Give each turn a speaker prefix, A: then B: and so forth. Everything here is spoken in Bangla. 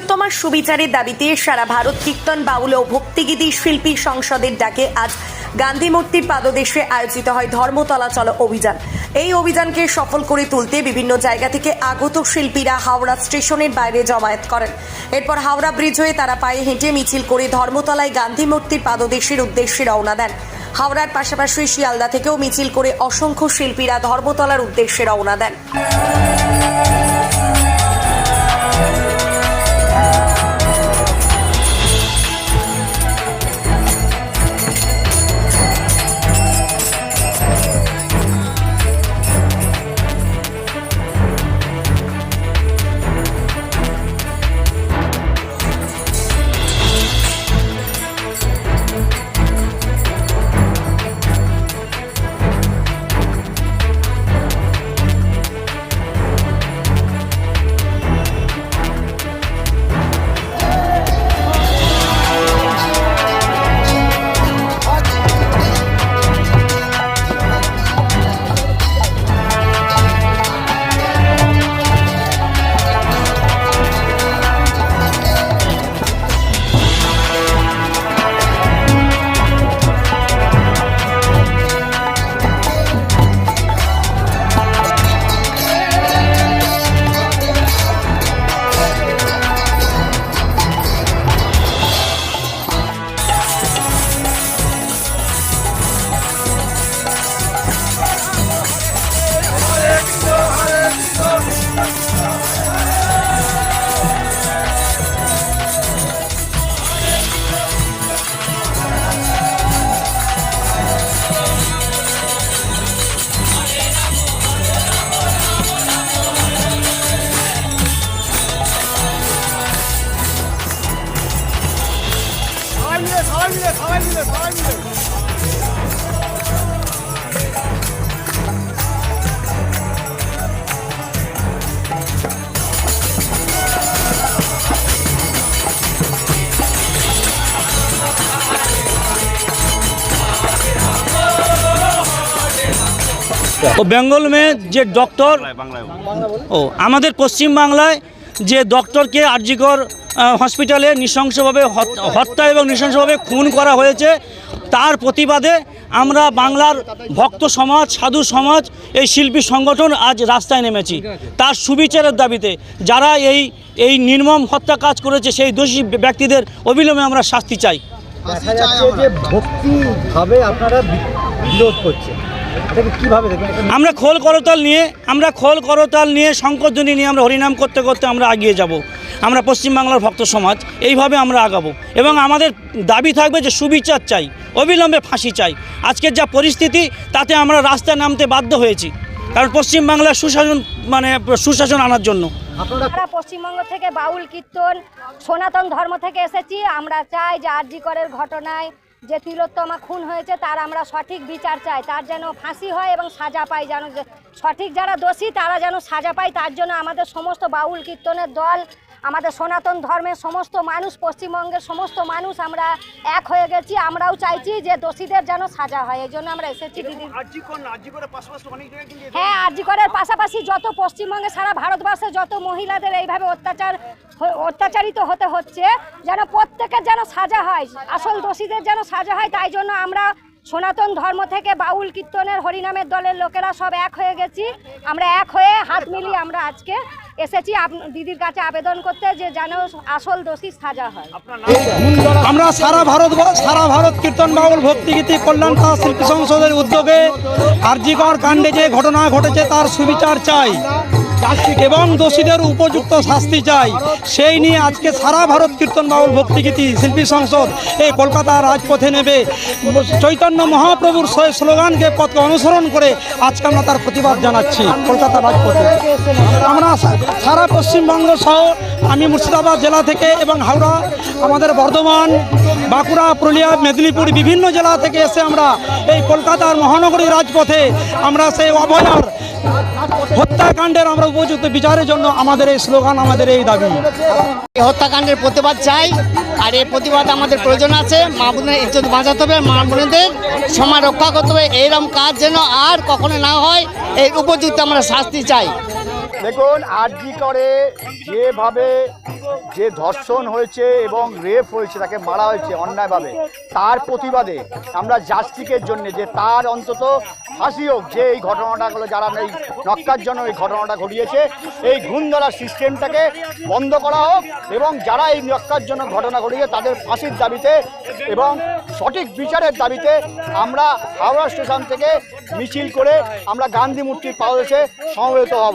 A: তিলোত্তমার সুবিচারের দাবিতে সারা ভারত কীর্তন বাউল ও ভক্তিগীতি শিল্পী সংসদের ডাকে আজ গান্ধী মূর্তির পাদদেশে আয়োজিত হয় ধর্মতলা চলো অভিযান। এই অভিযানকে সফল করে তুলতে বিভিন্ন জায়গা থেকে আগত শিল্পীরা হাওড়া স্টেশনের বাইরে জমায়েত করেন। এরপর হাওড়া ব্রিজ হয়ে তারা পায়ে হেঁটে মিছিল করে ধর্মতলায় গান্ধী মূর্তির পাদদেশের উদ্দেশ্যে রওনা দেন। হাওড়ার পাশাপাশি শিয়ালদা থেকেও মিছিল করে অসংখ্য শিল্পীরা ধর্মতলার উদ্দেশ্যে রওনা দেন।
B: মিলে সবাই মিলে সবাই মিলে
C: ও বেঙ্গল মে যে ডক্টর ও আমাদের পশ্চিম বাংলায় যে ডক্টরকে আরজিকর আহ, হসপিটালে নৃশংসভাবে হত্যা এবং নৃশংসভাবে খুন করা হয়েছে। তার প্রতিবাদে আমরা বাংলার ভক্ত সমাজ সাধু সমাজ এই শিল্পী সংগঠন আজ রাস্তায় নেমেছি। তার সুবিচারের দাবিতে যারা এই এই নির্মম হত্যা কাজ করেছে সেই দোষী ব্যক্তিদের অবিলম্বে আমরা শাস্তি চাই।
D: আপনারা বিরোধ করছেন।
C: আমরা খোল করতাল নিয়ে আমরা খোল করতাল নিয়ে শঙ্করধ্বনি নিয়ে আমরা হরিনাম করতে করতে আমরা এগিয়ে যাব। আমরা পশ্চিমবাংলার ভক্ত সমাজ এইভাবে আমরা আগাবো। এবং আমাদের দাবি থাকবে যে সুবিচার চাই অবিলম্বে ফাঁসি চাই। আজকের যা পরিস্থিতি তাতে আমরা রাস্তায় নামতে বাধ্য হয়েছি। কারণ পশ্চিমবাংলার সুশাসন মানে সুশাসন আনার জন্য।
E: আমরা পশ্চিমবঙ্গ থেকে বাউল কীর্তন সনাতন ধর্ম থেকে এসেছি। আমরা চাই যে আরজি করের ঘটনায় যে তিলোত্তমা খুন হয়েছে তার আমরা সঠিক বিচার চাই। তার যেন ফাঁসি হয় এবং সাজা পায় যেন সঠিক যারা দোষী তারা যেন সাজা পায়। তার জন্য আমাদের সমস্ত বাউল কীর্তনের দল আমাদের সনাতন ধর্মের সমস্ত মানুষ পশ্চিমবঙ্গের সমস্ত মানুষ আমরা এক হয়ে গেছি। আমরাও চাইছি যে দোষীদের যেন সাজা হয়। এই জন্য আমরা এসেছি দিদি।
B: আর্জি কর না আর্জি করে পাশাপাশি অনেক জায়গায় কিন্তু এটা-
E: হ্যাঁ আরজিকরের পাশাপাশি যত পশ্চিমবঙ্গে সারা ভারতবর্ষে যত মহিলাদের এইভাবে অত্যাচার অত্যাচারিত হতে হচ্ছে যেন প্রত্যেকের যেন সাজা হয়। আসল দোষীদের যেন সাজা হয় তাই জন্য আমরা সনাতন ধর্ম থেকে বাউল কীর্তনের হরিনামের দলের লোকেরা সব এক হয়ে গেছি। আমরা এক হয়ে হাত মিলিয়ে আমরা আজকে এসেছি। আপ- দিদির কাছে আবেদন করতে যে যেন আসল দোষী সাজা হয়।
C: আমরা সারা ভারত সারা ভারত কীর্তন বাউল ভক্তিগীতি কল্যাণ সভা শিল্পী সংসদের উদ্যোগে আরজিকর কাণ্ডে যে ঘটনা ঘটেছে তার সুবিচার চাই। এবং দোষীদের উপযুক্ত শাস্তি চাই। সেই নিয়ে আজকে সারা ভারত কীর্তন বাউল ভক্তিগীতি শিল্পী সংসদ এই কলকাতা রাজপথে নেবে। চৈতন্য মহাপ্রভুর স্লোগানকে পথকে অনুসরণ করে আজকে আমরা তার প্রতিবাদ জানাচ্ছি কলকাতা রাজপথে। আমরা সারা পশ্চিমবঙ্গ সহ আমি মুর্শিদাবাদ জেলা থেকে এবং হাওড়া, আমাদের বর্ধমান, বাঁকুড়া, পুরুলিয়া, মেদিনীপুর বিভিন্ন জেলা থেকে এসে আমরা এই কলকাতার মহানগরী রাজপথে আমরা সেই অভয়ার হত্যাকাণ্ডের আমরা উপযুক্ত বিচারের জন্য আমাদের এই স্লোগান আমাদের এই দাবি।
F: এই হত্যাকাণ্ডের প্রতিবাদ চাই। আর এই প্রতিবাদ আমাদের প্রয়োজন আছে। মা বোনের ইজ্জত বাঁচাতে হবে মা বোনদের সমাজ রক্ষা করতে হবে। এইরকম কাজ যেন আর কখনো না হয় এই উপযুক্ত আমরা শাস্তি চাই।
B: দেখুন আরজি করে যেভাবে যে ধর্ষণ হয়েছে এবং রেপ হয়েছে, তাকে মারা হয়েছে অন্যায়ভাবে, তার প্রতিবাদে আমরা জাস্টিকের জন্য যে তার অন্তত ফাঁসি হোক, যে এই ঘটনাটাগুলো যারা এই নক্কার জন্য এই ঘটনাটা ঘটিয়েছে, এই ধরার সিস্টেমটাকে বন্ধ করা হোক এবং যারা এই নক্কার জন্য ঘটনা ঘটিয়েছে, তাদের ফাঁসির দাবিতে এবং সঠিক বিচারের দাবিতে আমরা হাওড়া স্টেশন থেকে মিছিল করে আমরা গান্ধী মূর্তির পাদদেশে সমবেত হব।